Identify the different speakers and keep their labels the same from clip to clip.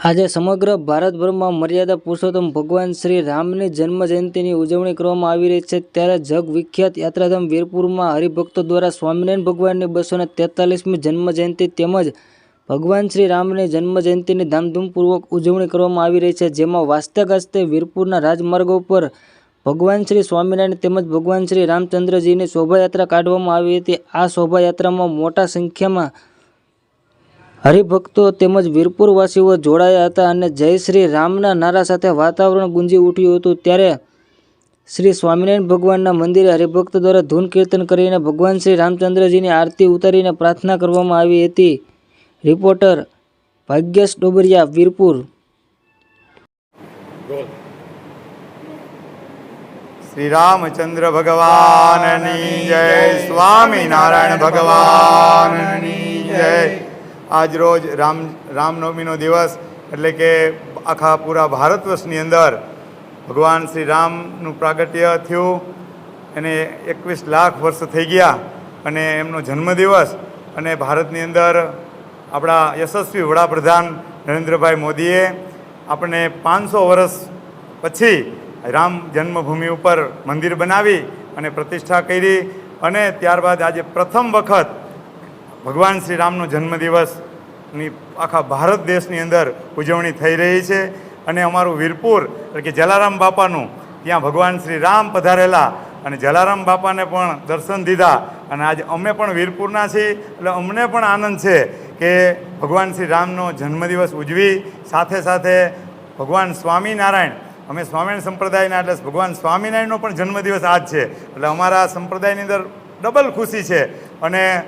Speaker 1: આજે સમગ્ર ભારતભરમાં મર્યાદા પુરુષોત્તમ ભગવાન શ્રી રામની જન્મ જયંતિની ઉજવણી કરવામાં આવી રહી છે. ત્યારે જગ વિખ્યાત યાત્રાધામ વીરપુરમાં હરિભક્તો દ્વારા સ્વામિનારાયણ ભગવાનની બસો ને તેતાલીસમી જન્મજયંતિ તેમજ ભગવાન શ્રી રામની જન્મજયંતિની ધામધૂમપૂર્વક ઉજવણી કરવામાં આવી રહી છે, જેમાં વાસ્તે ગાસ્તે વીરપુરના રાજમાર્ગો પર ભગવાન શ્રી સ્વામિનારાયણ તેમજ ભગવાન શ્રી રામચંદ્રજીની શોભાયાત્રા કાઢવામાં આવી હતી. આ શોભાયાત્રામાં મોટા સંખ્યામાં હરિભક્તો તેમજ વીરપુરવાસીઓ જોડાયા હતા અને જય શ્રી રામના નારા સાથે વાતાવરણ ગુંજી ઉઠ્યું હતું ત્યારે શ્રી સ્વામિનારાયણ ભગવાનના મંદિરે હરિભક્ત દ્વારા ધૂન કીર્તન કરીને ભગવાન શ્રી રામચંદ્રજીની આરતી ઉતારીને પ્રાર્થના કરવામાં આવી હતી. રિપોર્ટર ભાગ્યેશ ડોબરિયા, વીરપુર.
Speaker 2: શ્રી રામચંદ્ર ભગવાનની જય, સ્વામિનારાયણ ભગવાનની જય. આજ રોજ રામ, રામનવમીનો દિવસ એટલે કે આખા પૂરા ભારત વર્ષની અંદર ભગવાન શ્રી રામનું પ્રાગટ્ય થયું. એને એકવીસ લાખ વર્ષ થઈ ગયા અને એમનો જન્મદિવસ અને ભારતની અંદર આપણા યશસ્વી વડાપ્રધાન નરેન્દ્રભાઈ મોદીએ આપણને પાંચસો વર્ષ પછી રામ જન્મભૂમિ ઉપર મંદિર બનાવી અને પ્રતિષ્ઠા કરી અને ત્યારબાદ આજે પ્રથમ વખત ભગવાન શ્રી રામનો જન્મદિવસની આખા ભારત દેશની અંદર ઉજવણી થઈ રહી છે. અને અમારું વીરપુર, એટલે કે જલારામ બાપાનું, ત્યાં ભગવાન શ્રી રામ પધારેલા અને જલારામ બાપાને પણ દર્શન દીધા. અને આજે અમે પણ વીરપુરના છીએ, એટલે અમને પણ આનંદ છે કે ભગવાન શ્રી રામનો જન્મદિવસ ઉજવી. સાથે સાથે ભગવાન સ્વામિનારાયણ, અમે સ્વામિનારાયણ સંપ્રદાયના, એટલે ભગવાન સ્વામિનારાયણનો પણ જન્મદિવસ આજ છે. એટલે અમારા સંપ્રદાયની અંદર ડબલ ખુશી છે. અને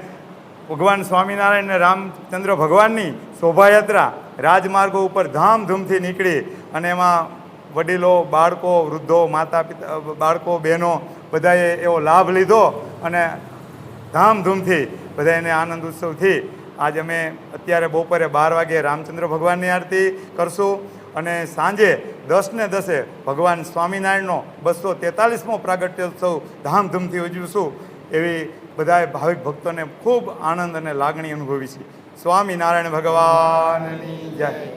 Speaker 2: ભગવાન સ્વામિનારાયણ અને રામચંદ્ર ભગવાનની શોભાયાત્રા રાજમાર્ગો ઉપર ધામધૂમથી નીકળી અને એમાં વડીલો, બાળકો, વૃદ્ધો માતા પિતા બાળકો, બહેનો બધાએ એવો લાભ લીધો અને ધામધૂમથી બધા એને આનંદ ઉત્સવથી આજ અમે અત્યારે બપોરે બાર વાગે રામચંદ્ર ભગવાનની આરતી કરશું અને સાંજે દસ ને દસે ભગવાન સ્વામિનારાયણનો બસો તેતાલીસમો પ્રાગટ્યોત્સવ ધામધૂમથી ઉજવીશું એવી બધાએ ભાવિક ભક્તોને ખૂબ આનંદ અને લાગણી અનુભવી છે. સ્વામિનારાયણ ભગવાનની જય.